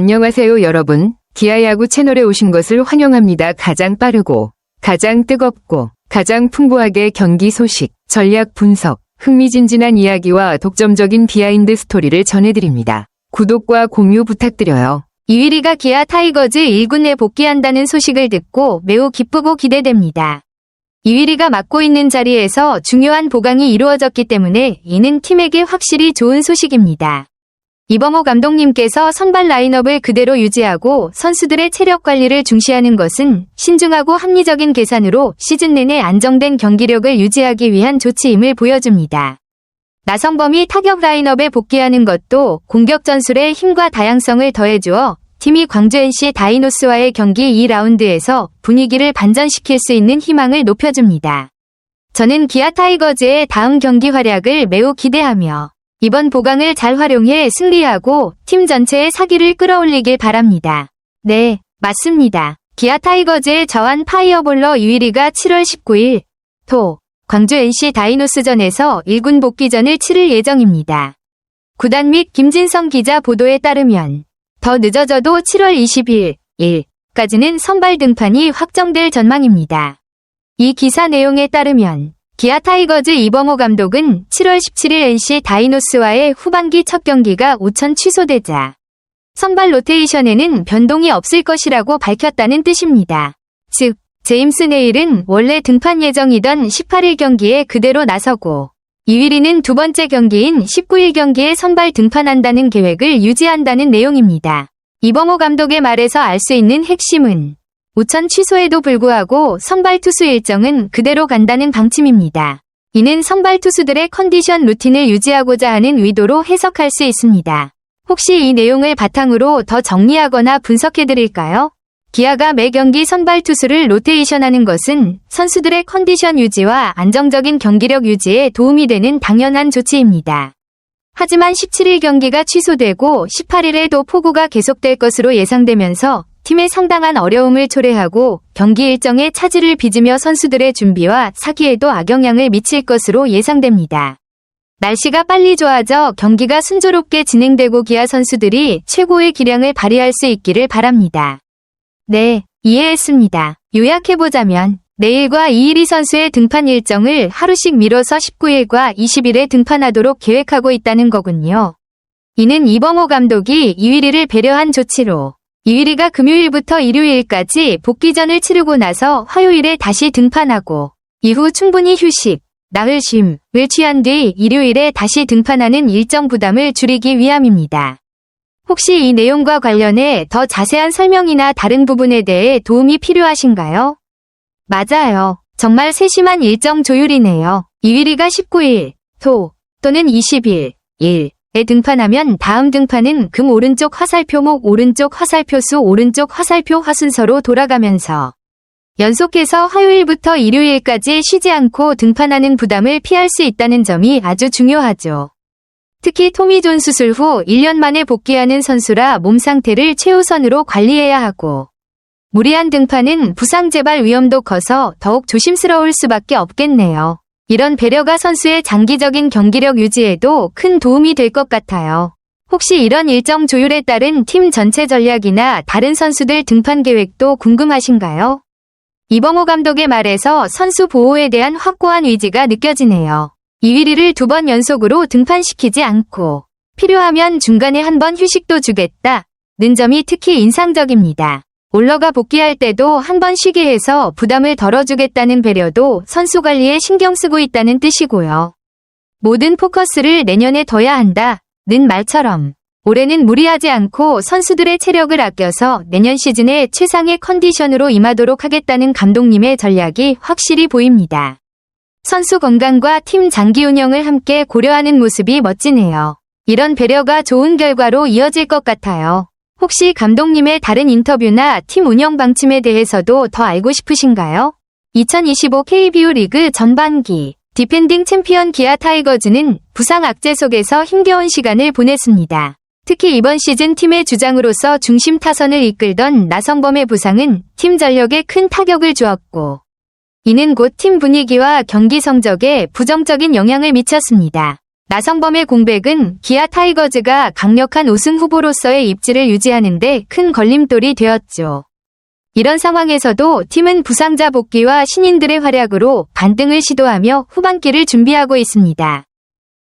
안녕하세요 여러분. 기아야구 채널에 오신 것을 환영합니다. 가장 빠르고 가장 뜨겁고 가장 풍부하게 경기 소식, 전략 분석, 흥미진진한 이야기와 독점적인 비하인드 스토리를 전해드립니다. 구독과 공유 부탁드려요. 이위리가 기아 타이거즈 1군에 복귀한다는 소식을 듣고 매우 기쁘고 기대됩니다. 이위리가 맡고 있는 자리에서 중요한 보강이 이루어졌기 때문에 이는 팀에게 확실히 좋은 소식입니다. 이범호 감독님께서 선발 라인업을 그대로 유지하고 선수들의 체력 관리를 중시하는 것은 신중하고 합리적인 계산으로 시즌 내내 안정된 경기력을 유지하기 위한 조치임을 보여줍니다. 나성범이 타격 라인업에 복귀하는 것도 공격 전술의 힘과 다양성을 더해주어 팀이 광주 NC 다이노스와의 경기 2라운드에서 분위기를 반전시킬 수 있는 희망을 높여줍니다. 저는 기아 타이거즈의 다음 경기 활약을 매우 기대하며 이번 보강을 잘 활용해 승리하고 팀 전체의 사기를 끌어올리길 바랍니다. 네, 맞습니다. 기아 타이거즈의 저한 파이어볼러 2위리가 7월 19일 토 광주 NC 다이노스전에서 1군 복귀전을 치를 예정입니다. 구단 및 김진성 기자 보도에 따르면 더 늦어져도 7월 20일, 일까지는 선발 등판이 확정될 전망입니다. 이 기사 내용에 따르면 기아 타이거즈 이범호 감독은 7월 17일 NC 다이노스와의 후반기 첫 경기가 우천 취소되자 선발 로테이션에는 변동이 없을 것이라고 밝혔다는 뜻입니다. 즉, 제임스 네일은 원래 등판 예정이던 18일 경기에 그대로 나서고 이위리는 두 번째 경기인 19일 경기에 선발 등판한다는 계획을 유지한다는 내용입니다. 이범호 감독의 말에서 알 수 있는 핵심은 우천 취소에도 불구하고 선발 투수 일정은 그대로 간다는 방침입니다. 이는 선발 투수들의 컨디션 루틴을 유지하고자 하는 의도로 해석할 수 있습니다. 혹시 이 내용을 바탕으로 더 정리하거나 분석해드릴까요? 기아가 매 경기 선발 투수를 로테이션하는 것은 선수들의 컨디션 유지와 안정적인 경기력 유지에 도움이 되는 당연한 조치입니다. 하지만 17일 경기가 취소되고 18일에도 폭우가 계속될 것으로 예상되면서 팀에 상당한 어려움을 초래하고 경기 일정에 차질을 빚으며 선수들의 준비와 사기에도 악영향을 미칠 것으로 예상됩니다. 날씨가 빨리 좋아져 경기가 순조롭게 진행되고 기아 선수들이 최고의 기량을 발휘할 수 있기를 바랍니다. 네, 이해했습니다. 요약해보자면 내일과 이일이 선수의 등판 일정을 하루씩 미뤄서 19일과 20일에 등판하도록 계획하고 있다는 거군요. 이는 이범호 감독이 이위리를 배려한 조치로 이위리가 금요일부터 일요일까지 복귀전을 치르고 나서 화요일에 다시 등판하고 이후 충분히 휴식, 나흘 쉼을 취한 뒤 일요일에 다시 등판하는 일정 부담을 줄이기 위함입니다. 혹시 이 내용과 관련해 더 자세한 설명이나 다른 부분에 대해 도움이 필요하신가요? 맞아요. 정말 세심한 일정 조율이네요. 2위리가 19일, 토, 또는 20일, 1 에 등판하면 다음 등판은 금 오른쪽 화살표목 오른쪽 화살표수 오른쪽 화살표 화순서로 돌아가면서 연속해서 화요일부터 일요일까지 쉬지 않고 등판하는 부담을 피할 수 있다는 점이 아주 중요하죠. 특히 토미 존 수술 후 1년 만에 복귀하는 선수라 몸 상태를 최우선으로 관리해야 하고 무리한 등판은 부상 재발 위험도 커서 더욱 조심스러울 수밖에 없겠네요. 이런 배려가 선수의 장기적인 경기력 유지에도 큰 도움이 될 것 같아요. 혹시 이런 일정 조율에 따른 팀 전체 전략이나 다른 선수들 등판 계획도 궁금하신가요? 이범호 감독의 말에서 선수 보호에 대한 확고한 의지가 느껴지네요. 이위리를 두 번 연속으로 등판시키지 않고 필요하면 중간에 한 번 휴식도 주겠다. 는 점이 특히 인상적입니다. 올러가 복귀할 때도 한 번 쉬게 해서 부담을 덜어주겠다는 배려도 선수 관리에 신경 쓰고 있다는 뜻이고요. 모든 포커스를 내년에 둬야 한다. 는 말처럼 올해는 무리하지 않고 선수들의 체력을 아껴서 내년 시즌에 최상의 컨디션으로 임하도록 하겠다는 감독님의 전략이 확실히 보입니다. 선수 건강과 팀 장기 운영을 함께 고려하는 모습이 멋지네요. 이런 배려가 좋은 결과로 이어질 것 같아요. 혹시 감독님의 다른 인터뷰나 팀 운영 방침에 대해서도 더 알고 싶으신가요? 2025 KBO 리그 전반기 디펜딩 챔피언 기아 타이거즈는 부상 악재 속에서 힘겨운 시간을 보냈습니다. 특히 이번 시즌 팀의 주장으로서 중심 타선을 이끌던 나성범의 부상은 팀 전력에 큰 타격을 주었고 이는 곧 팀 분위기와 경기 성적에 부정적인 영향을 미쳤습니다. 나성범의 공백은 기아 타이거즈가 강력한 우승 후보로서의 입지를 유지하는데 큰 걸림돌이 되었죠. 이런 상황에서도 팀은 부상자 복귀와 신인들의 활약으로 반등을 시도하며 후반기를 준비하고 있습니다.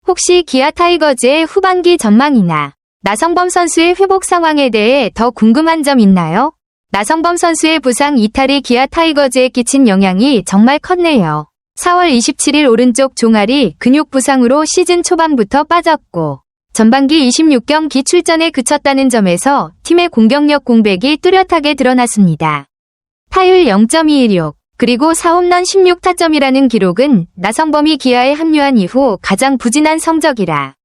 혹시 기아 타이거즈의 후반기 전망이나 나성범 선수의 회복 상황에 대해 더 궁금한 점 있나요? 나성범 선수의 부상 이탈이 기아 타이거즈에 끼친 영향이 정말 컸네요. 4월 27일 오른쪽 종아리 근육 부상으로 시즌 초반부터 빠졌고 전반기 26경기 출전에 그쳤다는 점에서 팀의 공격력 공백이 뚜렷하게 드러났습니다. 타율 0.216 그리고 4홈런 16타점이라는 기록은 나성범이 기아에 합류한 이후 가장 부진한 성적이라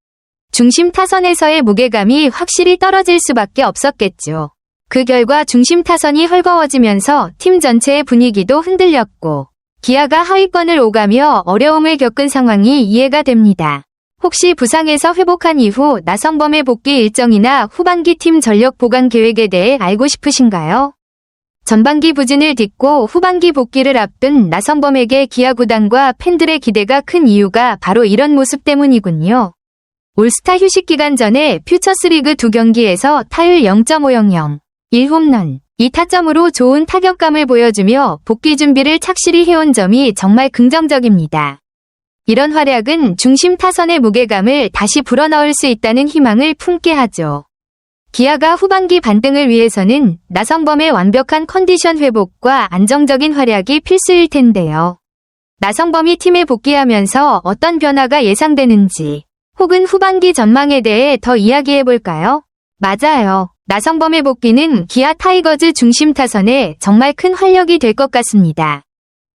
중심 타선에서의 무게감이 확실히 떨어질 수밖에 없었겠죠. 그 결과 중심 타선이 헐거워지면서 팀 전체의 분위기도 흔들렸고 기아가 하위권을 오가며 어려움을 겪은 상황이 이해가 됩니다. 혹시 부상에서 회복한 이후 나성범의 복귀 일정이나 후반기 팀 전력 보강 계획에 대해 알고 싶으신가요? 전반기 부진을 딛고 후반기 복귀를 앞둔 나성범에게 기아 구단과 팬들의 기대가 큰 이유가 바로 이런 모습 때문이군요. 올스타 휴식 기간 전에 퓨처스리그 두 경기에서 타율 0.500, 1홈런, 2타점으로 좋은 타격감을 보여주며 복귀 준비를 착실히 해온 점이 정말 긍정적입니다. 이런 활약은 중심 타선의 무게감을 다시 불어넣을 수 있다는 희망을 품게 하죠. 기아가 후반기 반등을 위해서는 나성범의 완벽한 컨디션 회복과 안정적인 활약이 필수일 텐데요. 나성범이 팀에 복귀하면서 어떤 변화가 예상되는지 혹은 후반기 전망에 대해 더 이야기해 볼까요? 맞아요. 나성범의 복귀는 기아 타이거즈 중심 타선에 정말 큰 활력이 될 것 같습니다.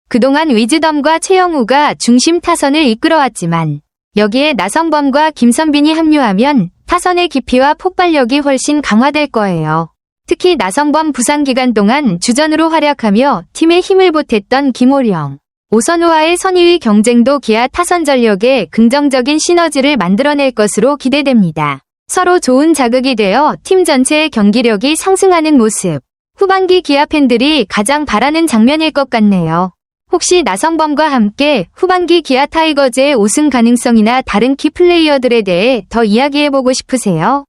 그동안 위즈덤과 최영우가 중심 타선을 이끌어왔지만 여기에 나성범과 김선빈이 합류하면 타선의 깊이와 폭발력이 훨씬 강화될 거예요. 특히 나성범 부상 기간 동안 주전으로 활약하며 팀에 힘을 보탰던 김호령, 오선우와의 선의위 경쟁도 기아 타선 전력에 긍정적인 시너지를 만들어낼 것으로 기대됩니다. 서로 좋은 자극이 되어 팀 전체의 경기력이 상승하는 모습. 후반기 기아 팬들이 가장 바라는 장면일 것 같네요. 혹시 나성범과 함께 후반기 기아 타이거즈의 우승 가능성이나 다른 키 플레이어들에 대해 더 이야기해보고 싶으세요?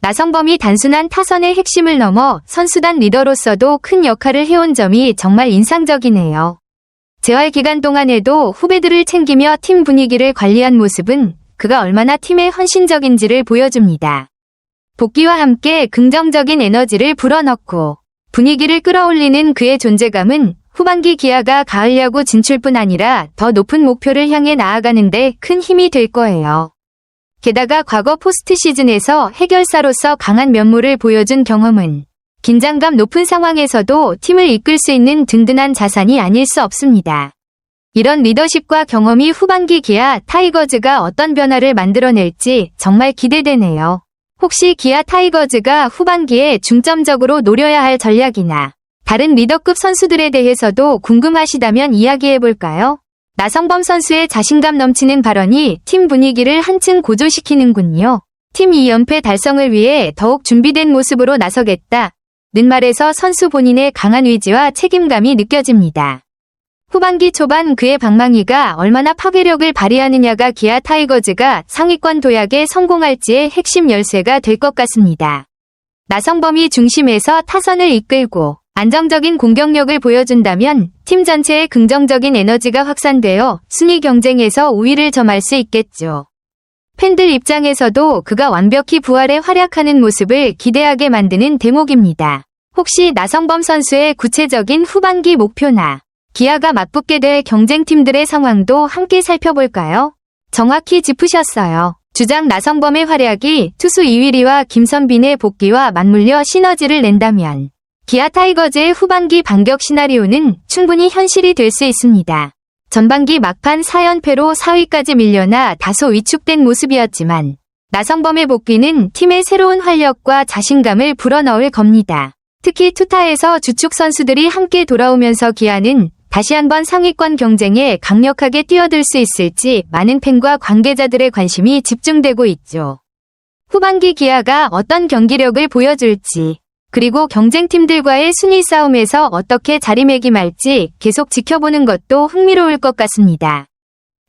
나성범이 단순한 타선의 핵심을 넘어 선수단 리더로서도 큰 역할을 해온 점이 정말 인상적이네요. 재활 기간 동안에도 후배들을 챙기며 팀 분위기를 관리한 모습은 그가 얼마나 팀에 헌신적인지를 보여줍니다. 복귀와 함께 긍정적인 에너지를 불어넣고 분위기를 끌어올리는 그의 존재감은 후반기 기아가 가을 야구 진출뿐 아니라 더 높은 목표를 향해 나아가는데 큰 힘이 될 거예요. 게다가 과거 포스트 시즌에서 해결사로서 강한 면모를 보여준 경험은 긴장감 높은 상황에서도 팀을 이끌 수 있는 든든한 자산이 아닐 수 없습니다. 이런 리더십과 경험이 후반기 기아 타이거즈가 어떤 변화를 만들어낼지 정말 기대되네요. 혹시 기아 타이거즈가 후반기에 중점적으로 노려야 할 전략이나 다른 리더급 선수들에 대해서도 궁금하시다면 이야기해볼까요? 나성범 선수의 자신감 넘치는 발언이 팀 분위기를 한층 고조시키는군요. 팀 2연패 달성을 위해 더욱 준비된 모습으로 나서겠다. 는 말에서 선수 본인의 강한 의지와 책임감이 느껴집니다. 후반기 초반 그의 방망이가 얼마나 파괴력을 발휘하느냐가 기아 타이거즈가 상위권 도약에 성공할지의 핵심 열쇠가 될 것 같습니다. 나성범이 중심에서 타선을 이끌고 안정적인 공격력을 보여준다면 팀 전체의 긍정적인 에너지가 확산되어 순위 경쟁에서 우위를 점할 수 있겠죠. 팬들 입장에서도 그가 완벽히 부활에 활약하는 모습을 기대하게 만드는 대목입니다. 혹시 나성범 선수의 구체적인 후반기 목표나 기아가 맞붙게 될 경쟁팀들의 상황도 함께 살펴볼까요? 정확히 짚으셨어요. 주장 나성범의 활약이 투수 이위리와 김선빈의 복귀와 맞물려 시너지를 낸다면 기아 타이거즈의 후반기 반격 시나리오는 충분히 현실이 될 수 있습니다. 전반기 막판 4연패로 4위까지 밀려나 다소 위축된 모습이었지만 나성범의 복귀는 팀의 새로운 활력과 자신감을 불어넣을 겁니다. 특히 투타에서 주축 선수들이 함께 돌아오면서 기아는 다시 한번 상위권 경쟁에 강력하게 뛰어들 수 있을지 많은 팬과 관계자들의 관심이 집중되고 있죠. 후반기 기아가 어떤 경기력을 보여줄지 그리고 경쟁팀들과의 순위 싸움에서 어떻게 자리매김할지 계속 지켜보는 것도 흥미로울 것 같습니다.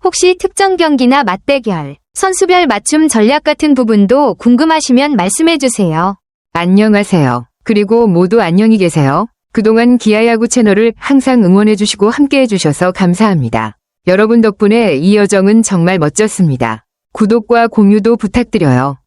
혹시 특정 경기나 맞대결, 선수별 맞춤 전략 같은 부분도 궁금하시면 말씀해주세요. 안녕하세요. 그리고 모두 안녕히 계세요. 그동안 기아야구 채널을 항상 응원해주시고 함께해주셔서 감사합니다. 여러분 덕분에 이 여정은 정말 멋졌습니다. 구독과 공유도 부탁드려요.